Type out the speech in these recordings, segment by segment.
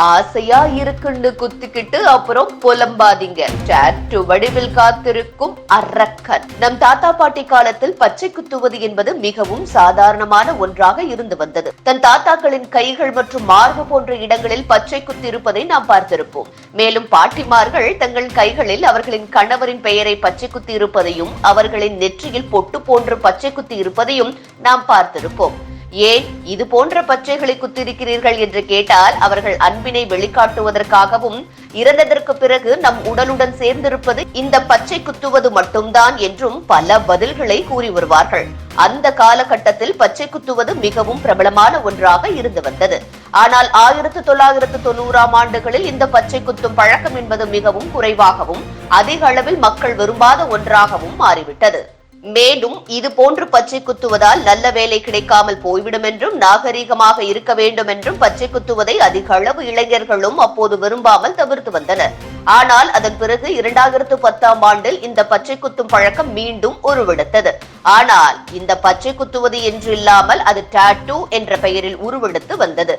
ஆசையா இருக்குன்னு குத்திக்கிட்டு அப்புறம் புலம்பாதீங்க. டாட்டு வடிவில் காத்திருக்கும் அரக்கன். நம் தாத்தா பாட்டி காலத்தில் பச்சை குத்துவது என்பது மிகவும் சாதாரணமான ஒன்றாக இருந்து வந்தது. தன் தாத்தாக்களின் கைகள் மற்றும் மார்பு போன்ற இடங்களில் பச்சை குத்தி இருப்பதை நாம் பார்த்திருப்போம். மேலும் பாட்டிமார்கள் தங்கள் கைகளில் அவர்களின் கணவரின் பெயரை பச்சை குத்தி இருப்பதையும் அவர்களின் நெற்றியில் பொட்டு போன்று பச்சை குத்தி இருப்பதையும் நாம் பார்த்திருப்போம். ஏன் இது போன்ற பச்சைகளை குத்திருக்கிறீர்கள் என்று கேட்டால் அவர்கள் அன்பினை வெளிக்காட்டுவதற்காகவும் இறந்ததற்கு பிறகு நம் உடலுடன் சேர்ந்திருப்பது இந்த பச்சை குத்துவது மட்டும்தான் என்றும் பல பதில்களை கூறி வருவார்கள். அந்த காலகட்டத்தில் பச்சை குத்துவது மிகவும் பிரபலமான ஒன்றாக இருந்து வந்தது. ஆனால் ஆயிரத்து தொள்ளாயிரத்து தொண்ணூறாம் ஆண்டுகளில் இந்த பச்சை குத்தும் பழக்கம் என்பது மிகவும் குறைவாகவும் அதிக அளவில் மக்கள் விரும்பாத ஒன்றாகவும் மாறிவிட்டது. மேலும் இது போன்று பச்சை குத்துவதால் நல்ல வேலை கிடைக்காமல் போய்விடும் என்றும் நாகரீகமாக இருக்க வேண்டும் என்றும் பச்சை குத்துவதை அதிக அளவு இளைஞர்களும் அப்போது விரும்பாமல் தவிர்த்து வந்தனர். ஆனால் அதன் பிறகு இரண்டாயிரத்து பத்தாம் ஆண்டில் இந்த பச்சை குத்தும் பழக்கம் மீண்டும் உருவெடுத்தது. ஆனால் இந்த பச்சை குத்துவது என்று இல்லாமல் அது டாட்டூ என்ற பெயரில் உருவெடுத்து வந்தது.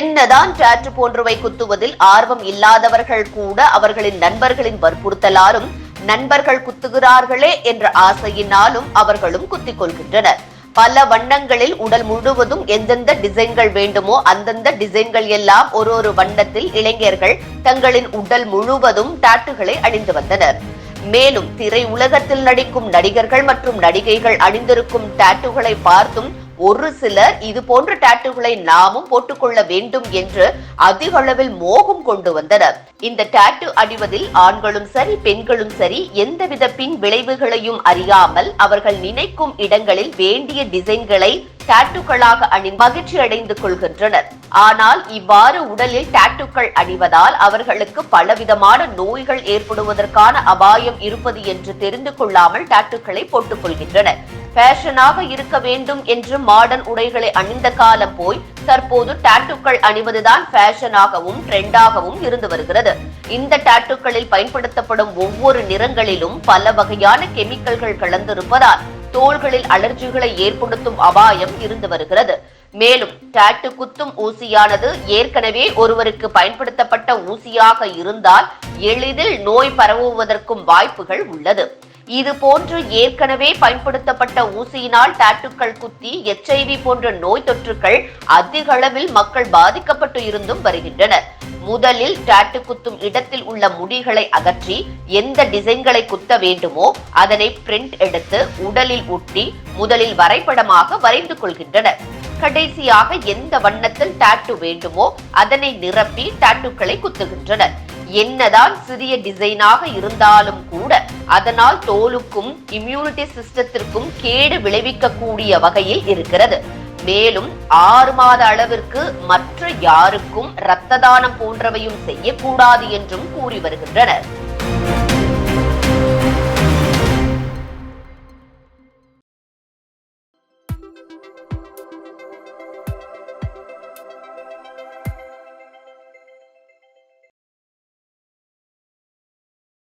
என்னதான் டாட்டு போன்றவை குத்துவதில் ஆர்வம் இல்லாதவர்கள் கூட அவர்களின் நண்பர்களின் வற்புறுத்தலாலும் நண்பர்கள் குத்துகிறார்களே என்ற ஆசையினாலும் அவர்களும் குத்திக் கொள்கின்றனர். பல வண்ணங்களில் உடல் முழுவதும் எந்தெந்த டிசைன்கள் வேண்டுமோ அந்தந்த டிசைன்கள் எல்லாம் ஒரு ஒரு வண்ணத்தில் இளைஞர்கள் தங்களின் உடல் முழுவதும் டாட்டுகளை அணிந்து வந்தனர். மேலும் திரை உலகத்தில் நடிக்கும் நடிகர்கள் மற்றும் நடிகைகள் அணிந்திருக்கும் டாட்டுகளை பார்த்தும் ஒரு சிலர் இது போன்ற டாட்டுகளை நாமும் போட்டுக்கொள்ள வேண்டும் என்று அதிக அளவில் மோகம் கொண்டு வந்தனர். இந்த டாட்டு அடிவதில் ஆண்களும் சரி பெண்களும் சரி எந்தவித பின் விளைவுகளையும் அறியாமல் அவர்கள் நினைக்கும் இடங்களில் வேண்டிய டிசைன்களை டாட்டுக்களாக அணி மகிழ்ச்சி அடைந்து கொள்கின்றனர். ஆனால் இவ்வாறு உடலில் டாட்டுக்கள் அணிவதால் அவர்களுக்கு பலவிதமான நோய்கள் ஏற்படுவதற்கான அபாயம் இருப்பது என்று தெரிந்து கொள்ளாமல் டாட்டுக்களை போட்டுக் கொள்கின்றனர். ஃபேஷனாக இருக்க வேண்டும் என்று மாடர்ன் உடைகளை அணிந்த காலம் போய் தற்போது டாட்டுக்கள் அணிவதுதான் ஃபேஷனாகவும் ட்ரெண்டாகவும் இருந்து வருகிறது. இந்த டாட்டுக்களில் பயன்படுத்தப்படும் ஒவ்வொரு நிறங்களிலும் பல வகையான கெமிக்கல்கள் கலந்திருப்பதால் தோள்களில் அலர்ஜிகளை ஏற்படுத்தும் அபாயம் இருந்து வருகிறது. மேலும் டாட்டு குத்தும் ஊசியானது ஏற்கனவே ஒருவருக்கு பயன்படுத்தப்பட்ட ஊசியாக இருந்தால் எளிதில் நோய் பரவுவதற்கும் வாய்ப்புகள் உள்ளது. இது போன்று ஏற்கனவே பயன்படுத்தப்பட்ட ஊசியினால் டாட்டுக்கள் குத்தி எச்ஐவி போன்ற நோய் தொற்றுகள் அதிக அளவில் மக்கள் பாதிக்கப்பட்டு இருந்தும் வருகின்றனர். முதலில் டாட்டு குத்தும் இடத்தில் உள்ள முடிகளை அகற்றி எந்த டிசைன்களை குத்த வேண்டுமோ அதனை பிரிண்ட் எடுத்து உடலில் ஒட்டி முதலில் வரைபடமாக வரைந்து கொள்கின்றனர். கடைசியாக எந்த வண்ணத்தில் டாட்டு வேண்டுமோ அதனை நிரப்பி டாட்டுக்களை குத்துகின்றனர். என்னதான் சிறிய டிசைனாக இருந்தாலும் கூட அதனால் தோலுக்கும் இம்யூனிட்டி சிஸ்டத்திற்கும் கேடு விளைவிக்கக்கூடிய வகையில் இருக்கிறது. மேலும் ஆறு மாத அளவிற்கு மற்ற யாருக்கும் இரத்த தானம் போன்றவையும் செய்யக்கூடாது என்றும் கூறி வருகின்றனர்.